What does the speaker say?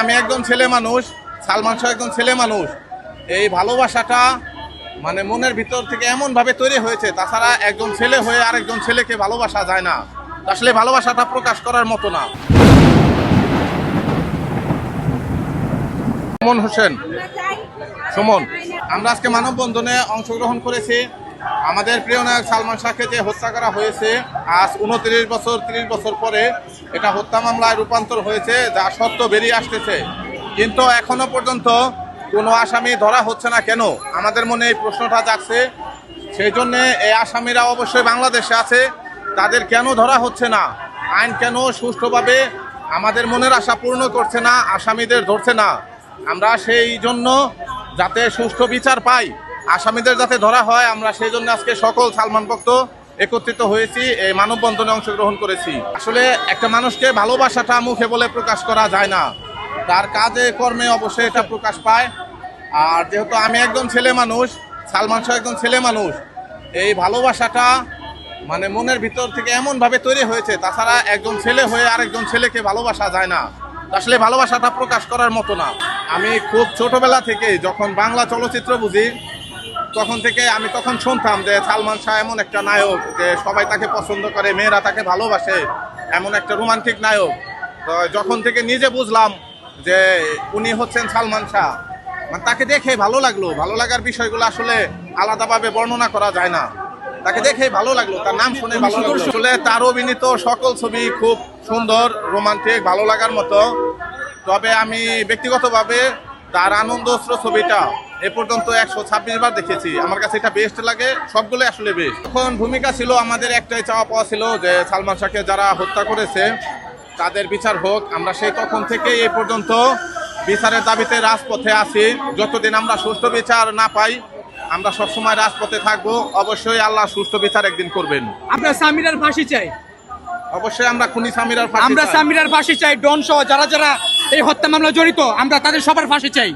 আমি একজন ছেলে মানুষ, সালমান শাহ একজন ছেলে মানুষ। এই ভালোবাসাটা মানে মনের ভিতর থেকে এমন ভাবে তৈরি হয়েছে, তাছাড়া একজন ছেলে হয়ে আরেকজন ছেলেকে ভালোবাসা যায় না। আসলে ভালোবাসাটা প্রকাশ করার মতো না। সুমন হোসেন। সুমন, আমরা আজকে মানববন্ধনে অংশগ্রহণ করেছি। আমাদের প্রিয় নায়ক সালমান শাহকে যে হত্যা করা হয়েছে, আজ উনত্রিশ বছর, ত্রিশ বছর পরে এটা হত্যা মামলায় রূপান্তর হয়েছে, যা সত্য বেরিয়ে আসতেছে। কিন্তু এখনও পর্যন্ত কোনো আসামি ধরা হচ্ছে না কেন? আমাদের মনে এই প্রশ্নটা জাগছে। সেই জন্যে এই আসামিরা অবশ্যই বাংলাদেশে আছে। তাদের কেন ধরা হচ্ছে না? আইন কেন সুষ্ঠুভাবে আমাদের মনের আশা পূর্ণ করছে না, আসামিদের ধরছে না? আমরা সেই জন্য যাতে সুষ্ঠু বিচার পাই আসামিদের যাতে ধরা হয়, আমরা সেই জন্য আজকে সকল সালমান ভক্ত একত্রিত হয়েছি, এই মানববন্ধনে অংশগ্রহণ করেছি। আসলে একটা মানুষকে ভালোবাসাটা মুখে বলে প্রকাশ করা যায় না। তার কাজে, কর্মে অবশ্যই এটা প্রকাশ পায়। আর যেহেতু আমি একজন ছেলে মানুষ, সালমান শাহ একজন ছেলে মানুষ, এই ভালোবাসাটা মানে মনের ভিতর থেকে এমন ভাবে তৈরি হয়েছে, তাছাড়া একজন ছেলে হয়ে আরেকজন ছেলেকে ভালোবাসা যায় না। আসলে ভালোবাসাটা প্রকাশ করার মতো না। আমি খুব ছোটবেলা থেকে যখন বাংলা চলচ্চিত্র বুঝি তখন থেকে আমি তখন শুনতাম যে সালমান শাহ এমন একটা নায়ক যে সবাই তাকে পছন্দ করে, মেয়েরা তাকে ভালোবাসে, এমন একটা রোমান্টিক নায়ক। তো যখন থেকে নিজে বুঝলাম যে উনি হচ্ছেন সালমান শাহ মানে তাকে দেখে ভালো লাগল। ভালো লাগার বিষয়গুলো আসলে আলাদাভাবে বর্ণনা করা যায় না। তাকে দেখে ভালো লাগল, তার নাম শুনে ভালো লাগল। আসলে তার অভিনীত সকল ছবি খুব সুন্দর, রোমান্টিক, ভালো লাগার মতো। তবে আমি ব্যক্তিগতভাবে তার আনন্দ ছবিটা এ পর্যন্ত একশো ছাব্বিশ বার দেখেছি। আমার কাছে এটা বেস্ট লাগে সবগুলো আসলে বেস্ট তখন ভূমিকা ছিল আমাদের একটাই চাওয়া পাওয়া ছিল যে সালমান শাহকে যারা হত্যা করেছে তাদের বিচার হোক। আমরা সেই তখন থেকে এ পর্যন্ত বিচারের দাবিতে রাজপথে আছি। যতদিন আমরা সুষ্ঠু বিচার না পাই আমরা সবসময় রাজপথে থাকব। অবশ্যই আল্লাহ সুষ্ঠু বিচার একদিন করবেন। আমরা সামিরার ফাঁসি চাই। অবশ্যই আমরা খুনি সামিরার আমরা। সামিরার ফাঁসি চাই ডন সহ যারা যারা এই হত্যা মামলা জড়িত আমরা তাদের সবার ফাঁসি চাই।